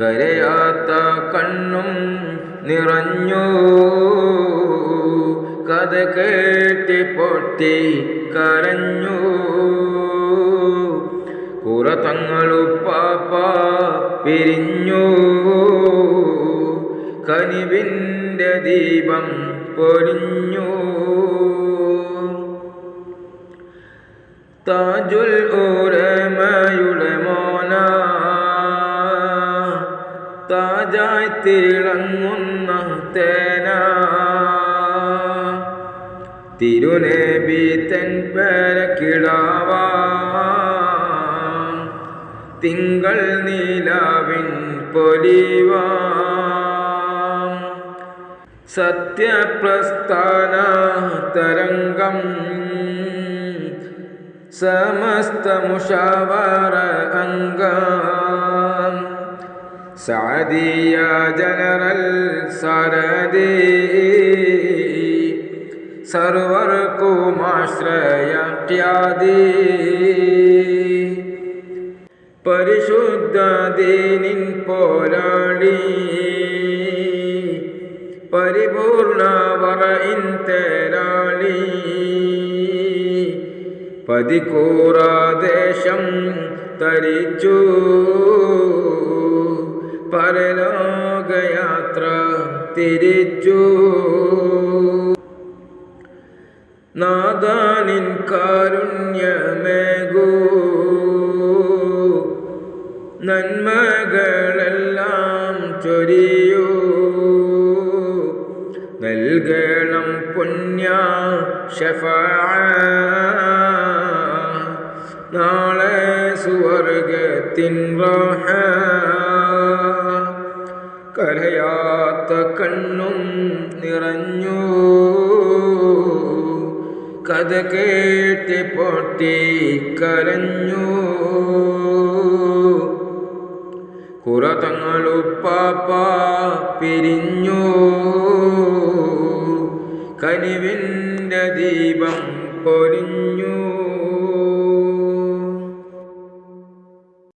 കരയാത്ത കണ്ണും നിറഞ്ഞു. കഥ കേട്ടി പൊട്ടി കരഞ്ഞു. കുറതങ്ങളുപ്പാപ്പ പിരിഞ്ഞു. കനിവിന്റെ ദീപം പൊരിഞ്ഞു. താജുൽ ഊരമയുടെ താജായി തിളങ്ങുന്ന തേന. തിരുനേബി തെൻ പേരക്കിടാവാ തിങ്കൾ നീലാവിൻ പൊലിവാ. സത്യപ്രസ്ഥാന തരംഗം സമസ്ത മുഷാവറ അംഗം. സഅദിയ ജനറൽ സരദി. സർവർക്കും ആശ്രയാദി പരിശുദ്ധ ദീനിൻ പോരാളി. പരിപൂർണ വറയിൻ തേരാളി. പതിക്കൂറാദേശം തരിച്ചു പരലോകയാത്ര തിരിച്ചു. നാദാനിൻ കാരുണ്യമേകൂ. നന്മകളെല്ലാം ചൊരിയൂ. നൽകണം പുണ്യ നാളെ സുവർഗത്തിൻ റഹ. കരയാത്ത കണ്ണും നിറഞ്ഞു. കഥ കേട്ടി പൊട്ടി കരഞ്ഞു. കുറതങ്ങളുപ്പാപ്പ പിരിഞ്ഞു. കനിവിന്റെ ദീപം പൊരിഞ്ഞു